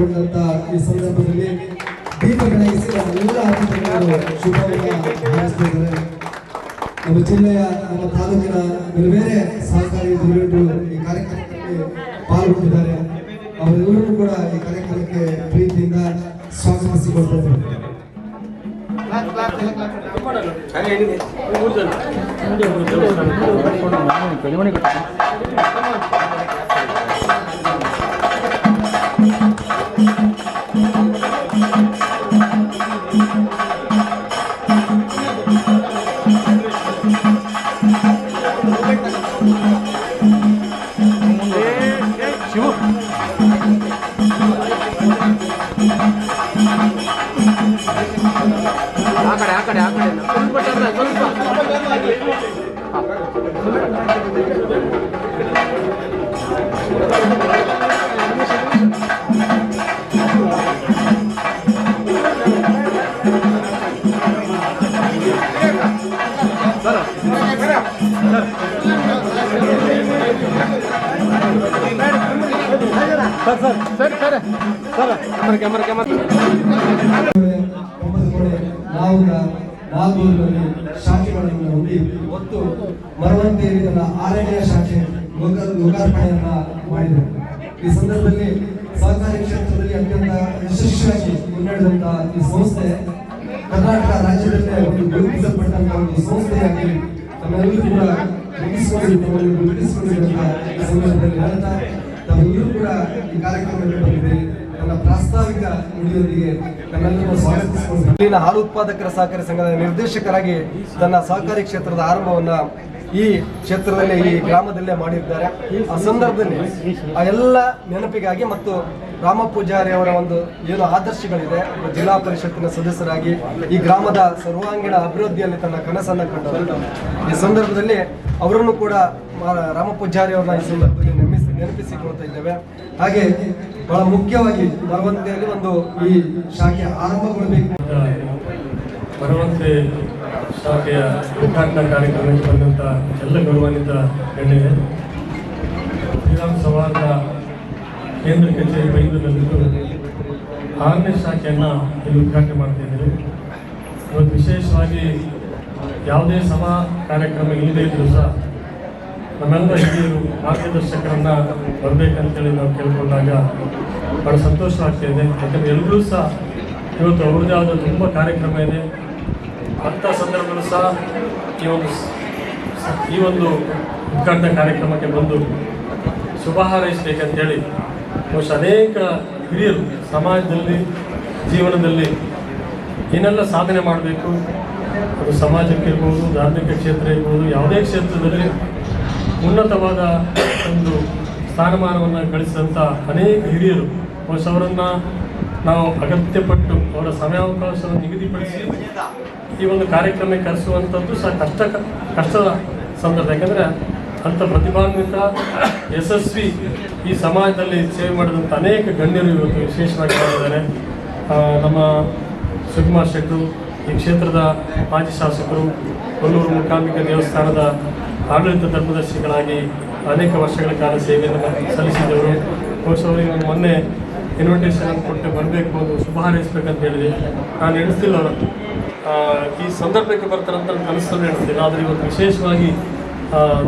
Class ಈ ಸಂದರ್ಭದಲ್ಲಿ ದೀಪ ಬೆಳಗಿಸಿ ಎಲ್ಲ ಅತಿಥಿಗಳು ಶುಭವನ್ನು ಹಾರೈಸ್ತಿದ್ದಾರೆ ನಮ್ಮ ಜಿಲ್ಲೆಯ, ನಮ್ಮ ತಾಲೂಕಿನ ಬೇರೆ ಬೇರೆ ಸಹಕಾರಿ ಧುರೀಣರು ಈ ಕಾರ್ಯಕ್ರಮಕ್ಕೆ ಪಾಲ್ಗೊಂಡಿದ್ದಾರೆ. ಅವರೆಲ್ಲರೂ ಕೂಡ ಈ ಕಾರ್ಯಕ್ರಮಕ್ಕೆ ಪ್ರೀತಿಯಿಂದ ಸ್ವಾಗತಿಸಿಕೊಳ್ತಾರೆ ಕಡಿಮೆ sir sir. Sir sir. Sir, camera camera camera. ನಾಗೂರಿನಲ್ಲಿ ಶಾಖೆಗಳನ್ನು ಹೊಂದಿ ಒತ್ತು ಮರವಂತೆಯಲ್ಲಿ ತನ್ನ ಆರನೆಯ ಶಾಖೆ ಲೋಕ ಲೋಕಾರ್ಪಣೆಯನ್ನ ಮಾಡಿದರು ಈ ಸಂದರ್ಭದಲ್ಲಿ ಸಹಕಾರಿ ಕ್ಷೇತ್ರದಲ್ಲಿ ಅತ್ಯಂತ ಯಶಸ್ವಿಯಾಗಿ ಮುನ್ನಡೆದಂತ ಈ ಸಂಸ್ಥೆ ಕರ್ನಾಟಕ ರಾಜ್ಯದಲ್ಲೇ ಒಂದು ಗುರುತಿಸಲ್ಪಟ್ಟಂತಹ ಒಂದು ಸಂಸ್ಥೆಯಾಗಿ ತಮ್ಮೆಲ್ಲರೂ ಕೂಡ ಗುರುತಿಸಿಕೊಂಡು ತಮ್ಮನ್ನು ಗುರುತಿಸಿಕೊಂಡಿರುವಂತ ಈ ಸಂದರ್ಭದಲ್ಲಿ ಹೇಳ್ತಾ ತಾವೆಲ್ಲರೂ ಕೂಡ ಈ ಕಾರ್ಯಕ್ರಮಕ್ಕೆ ಬಂದಿದ್ದೀರಿ ನನ್ನ ಪ್ರಾಸ್ತಾವಿಕ ನುಡಿಯೊಂದಿಗೆ ಇಲ್ಲಿನ ಹಾಲು ಉತ್ಪಾದಕರ ಸಹಕಾರಿ ಸಂಘದ ನಿರ್ದೇಶಕರಾಗಿ ತನ್ನ ಸಹಕಾರಿ ಕ್ಷೇತ್ರದ ಆರಂಭವನ್ನ ಈ ಕ್ಷೇತ್ರದಲ್ಲೇ ಈ ಗ್ರಾಮದಲ್ಲೇ ಮಾಡಿದ್ದಾರೆ. ಆ ಸಂದರ್ಭದಲ್ಲಿ ಆ ಎಲ್ಲ ನೆನಪಿಗಾಗಿ ಮತ್ತು ರಾಮ ಪೂಜಾರಿ ಅವರ ಒಂದು ಏನು ಆದರ್ಶಗಳಿದೆ ಜಿಲ್ಲಾ ಪರಿಷತ್ತಿನ ಸದಸ್ಯರಾಗಿ ಈ ಗ್ರಾಮದ ಸರ್ವಾಂಗೀಣ ಅಭಿವೃದ್ಧಿಯಲ್ಲಿ ತನ್ನ ಕನಸನ್ನು ಕಂಡವರು. ಈ ಸಂದರ್ಭದಲ್ಲಿ ಅವರನ್ನು ಕೂಡ ರಾಮ ಪೂಜಾರಿ ಅವರನ್ನ ಈ ಸಂದರ್ಭದಲ್ಲಿ ನೆನಪಿಸಿಕೊಳ್ತಾ ಇದ್ದೇವೆ. ಹಾಗೆ ಬಹಳ ಮುಖ್ಯವಾಗಿ ಬರವಂತೆಯಲ್ಲಿ ಒಂದು ಈ ಶಾಖೆ ಆರಂಭಗೊಳ್ಳಬೇಕು. ಬರವಂತೆ ಶಾಖೆಯ ಉದ್ಘಾಟನಾ ಕಾರ್ಯಕ್ರಮಕ್ಕೆ ಬಂದಂಥ ಎಲ್ಲ ಗೌರವಾನ್ವಿತ ಗಣ್ಯರೇ, ಶ್ರೀರಾಮ್ ಸವಾರದ ಕೇಂದ್ರ ಕಚೇರಿ ಬೈಂದೂರಿನಲ್ಲಿದ್ದು ಆರನೇ ಶಾಖೆಯನ್ನು ಇಲ್ಲಿ ಉದ್ಘಾಟನೆ ಮಾಡ್ತಾ ಇದ್ದೀವಿ ಇವತ್ತು ವಿಶೇಷವಾಗಿ ಯಾವುದೇ ಸಭಾ ಕಾರ್ಯಕ್ರಮ ಇಲ್ಲದೇ ಇದ್ದರೂ ಸಹ ನಮ್ಮೆಲ್ಲ ಹಿರಿಯರು ಮಾರ್ಗದರ್ಶಕರನ್ನ ಬರಬೇಕಂತೇಳಿ ನಾವು ಕೇಳ್ಕೊಂಡಾಗ ಬಹಳ ಸಂತೋಷ ಆಗ್ತಾ ಇದೆ ಯಾಕಂದರೆ ಎಲ್ಲರೂ ಸಹ ಇವತ್ತು ಅವ್ರದ್ದೇ ಆದ ತುಂಬ ಕಾರ್ಯಕ್ರಮ ಇದೆ. ಅಂತ ಸಂದರ್ಭದಲ್ಲೂ ಸಹ ಈ ಒಂದು ಈ ಒಂದು ಉದ್ಘಾಟನಾ ಕಾರ್ಯಕ್ರಮಕ್ಕೆ ಬಂದು ಶುಭ ಹಾರೈಸಬೇಕಂತೇಳಿ ಬಹುಶಃ ಅನೇಕ ಹಿರಿಯರು ಸಮಾಜದಲ್ಲಿ, ಜೀವನದಲ್ಲಿ ಏನೆಲ್ಲ ಸಾಧನೆ ಮಾಡಬೇಕು. ಅದು ಸಮಾಜಕ್ಕೆ ಇರ್ಬೋದು, ಧಾರ್ಮಿಕ ಕ್ಷೇತ್ರ ಇರ್ಬೋದು, ಯಾವುದೇ ಕ್ಷೇತ್ರದಲ್ಲಿ ಉನ್ನತವಾದ ಒಂದು ಸ್ಥಾನಮಾನವನ್ನು ಗಳಿಸಿದಂಥ ಅನೇಕ ಹಿರಿಯರು ಬಹುಶಃ ಅವರನ್ನು ನಾವು ಅಗತ್ಯಪಟ್ಟು ಅವರ ಸಮಯಾವಕಾಶವನ್ನು ನಿಗದಿಪಡಿಸಿ ಈ ಒಂದು ಕಾರ್ಯಕ್ರಮಕ್ಕೆ ಕರೆಸುವಂಥದ್ದು ಸಹ ಕಷ್ಟ ಕಷ್ಟದ ಸಂದರ್ಭ. ಯಾಕಂದರೆ ಅಂಥ ಪ್ರತಿಭಾನ್ವಿತ, ಯಶಸ್ವಿ ಈ ಸಮಾಜದಲ್ಲಿ ಸೇವೆ ಮಾಡಿದಂಥ ಅನೇಕ ಗಣ್ಯರು ಇವತ್ತು ವಿಶೇಷವಾಗಿ ಮಾಡಿದ್ದಾರೆ ನಮ್ಮ ಸುಕುಮಾರ್ ಶೆಟ್ಟರು ಈ ಕ್ಷೇತ್ರದ ಮಾಜಿ ಶಾಸಕರು, ಕೊಲ್ಲೂರು ಮುಖಾಂಬಿಕ ದೇವಸ್ಥಾನದ ಆಡಳಿತ ಧರ್ಮದರ್ಶಿಗಳಾಗಿ ಅನೇಕ ವರ್ಷಗಳ ಕಾಲ ಸೇವೆಯನ್ನು ಸಲ್ಲಿಸಿದವರು. ಅವರಿಗೆ ನಾನು ಮೊನ್ನೆ ಇನ್ವಿಟೇಷನ್ ಕೊಟ್ಟು ಬರಬೇಕು ಅದು ಶುಭ ಹಾರೈಸ್ಬೇಕಂತ ಹೇಳಿದೆ. ನಾನು ಎಣಿಸ್ತಿಲ್ಲ ಅವರು ಈ ಸಂದರ್ಭಕ್ಕೆ ಬರ್ತಾರಂತ ನನ್ನ ಕನಸಲ್ಲಿ ಹೇಳ್ತಿಲ್ಲ. ಆದರೆ ಇವತ್ತು ವಿಶೇಷವಾಗಿ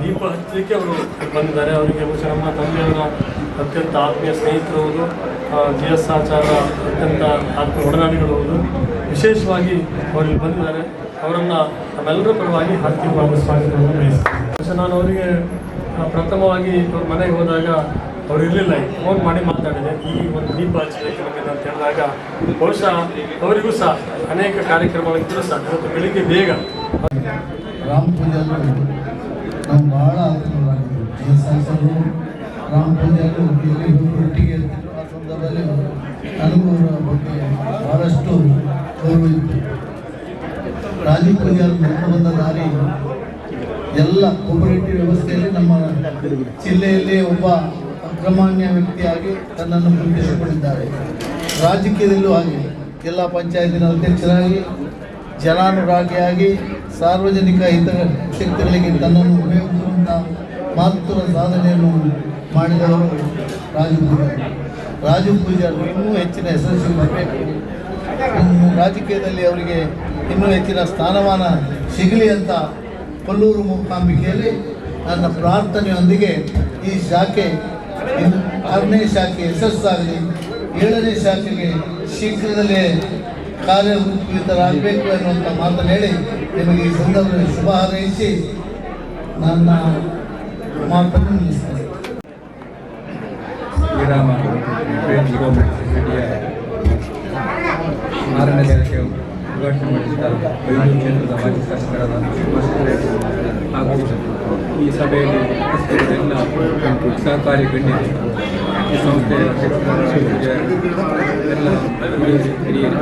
ದೀಪ ಹಚ್ಚಲಿಕ್ಕೆ ಅವರು ಬಂದಿದ್ದಾರೆ. ಅವರಿಗೆ ಬಹುಶಃ ನಮ್ಮ ತಂದೆಯವರ ಅತ್ಯಂತ ಆತ್ಮೀಯ ಸ್ನೇಹಿತರು ಹೌದು. ಜಿ ಎಸ್ ಆಚಾರ ಅತ್ಯಂತ ಆತ್ಮ ಒಡನಾಡಿಗಳು ವಿಶೇಷವಾಗಿ ಅವರಿಗೆ ಬಂದಿದ್ದಾರೆ. ಅವರನ್ನು ನಮ್ಮೆಲ್ಲರ ಪರವಾಗಿ ಹಾರ್ದಿಕವಾಗಿ ಸ್ವಾಗತವನ್ನು ಬಯಸ್ತೀನಿ ನಾನು ಅವರಿಗೆ ಪ್ರಥಮವಾಗಿ ಅವ್ರ ಮನೆಗೆ ಹೋದಾಗ ಅವ್ರು ಇರಲಿಲ್ಲ. ಫೋನ್ ಮಾಡಿ ಮಾತಾಡಿದೆ. ಈ ಒಂದು ದೀಪ ಹಚ್ಚಬೇಕು ಅಂತ ಹೇಳಿದಾಗ ಬಹುಶಃ ಅವರಿಗೂ ಸಹ ಅನೇಕ ಕಾರ್ಯಕ್ರಮಗಳಿದ್ದರೂ ಸಹ ಇವತ್ತು ಬೆಳಿಗ್ಗೆ ಬೇಗ. ರಾಮ ನಾವು ಎಸ್ ಆರ್ ರಾಮ ಒಟ್ಟಿಗೆ ಆ ಸಂದರ್ಭದಲ್ಲಿ ನನಗೂ ಬಗ್ಗೆ ಬಹಳಷ್ಟು ಗೌರವ ಇತ್ತು. ಪೂಜೆಯಲ್ಲಿ ನಡೆದು ಬಂದ ದಾರಿ ಎಲ್ಲ ಕೋಪರೇಟಿವ್ ವ್ಯವಸ್ಥೆಯಲ್ಲಿ ನಮ್ಮ ಜಿಲ್ಲೆಯಲ್ಲಿ ಒಬ್ಬ ಅಗ್ರಮಾನ್ಯ ವ್ಯಕ್ತಿಯಾಗಿ ತನ್ನನ್ನು ಗುರುತಿಸಿಕೊಂಡಿದ್ದಾರೆ ರಾಜಕೀಯದಲ್ಲೂ ಹಾಗೆ. ಎಲ್ಲ ಪಂಚಾಯತಿನ ಅಧ್ಯಕ್ಷರಾಗಿ, ಜನಾನುರಾಗಿಯಾಗಿ, ಸಾರ್ವಜನಿಕ ಹಿತ ಶಕ್ತಿಗಳಿಗೆ ತನ್ನನ್ನು ಉಪಯೋಗಿಸುವಂಥ ಮಹತ್ವದ ಸಾಧನೆಯನ್ನು ಮಾಡಿದವರು ರಾಜು ಪೂಜಾರಿ. ರಾಜು ಪೂಜಾರಿ ಇನ್ನೂ ಹೆಚ್ಚಿನ ಯಶಸ್ಸು ಬರಬೇಕು. ರಾಜಕೀಯದಲ್ಲಿ ಅವರಿಗೆ ಇನ್ನೂ ಹೆಚ್ಚಿನ ಸ್ಥಾನಮಾನ ಸಿಗಲಿ ಅಂತ ಕೊಲ್ಲೂರು ಮೂಕಾಂಬಿಕೆಯಲ್ಲಿ ನನ್ನ ಪ್ರಾರ್ಥನೆಯೊಂದಿಗೆ ಈ ಶಾಖೆ ಆರನೇ ಶಾಖೆ ಯಶಸ್ಸಾಗಲಿ. ಏಳನೇ ಶಾಖೆಗೆ ಶೀಘ್ರದಲ್ಲೇ ಕಾರ್ಯರೂಪಿತರಾಗಬೇಕು ಎನ್ನುವಂಥ ಮಾತನ್ನು ಹೇಳಿ ನಿಮಗೆ ಈ ಸಂದರ್ಭದಲ್ಲಿ ಶುಭ ಹಾರೈಸಿ ನನ್ನ ಮಾತನ್ನು ನಿಲ್ಲಿಸ್ತೇನೆ ಶ್ರೀರಾಮ ಫ್ರೆಂಡ್ಸ್ ರೆಡ್ಡಿಯ ಆರನೇ ದಿನಕ್ಕೆ ಉದ್ಘಾಟನೆ ಮಾಡಿದ ಬೈಂದೂರು ಕ್ಷೇತ್ರದ ಮಾಜಿ ಶಾಸಕರಾದ ಸುಭಾಷ್ ರೆಡ್ಡಿ ಹಾಗೂ ಈ ಸಭೆಯಲ್ಲಿ ಉಪಸ್ಥಿತರಿದ್ದ ಎಲ್ಲ ಸಹಕಾರಿ ಗಣ್ಯರು ಈ ಸಂಸ್ಥೆಯ ಅಧ್ಯಕ್ಷರಾದ ಪೂಜಾರಿ, ಎಲ್ಲ ಹಿರಿಯರು ಹಿರಿಯರು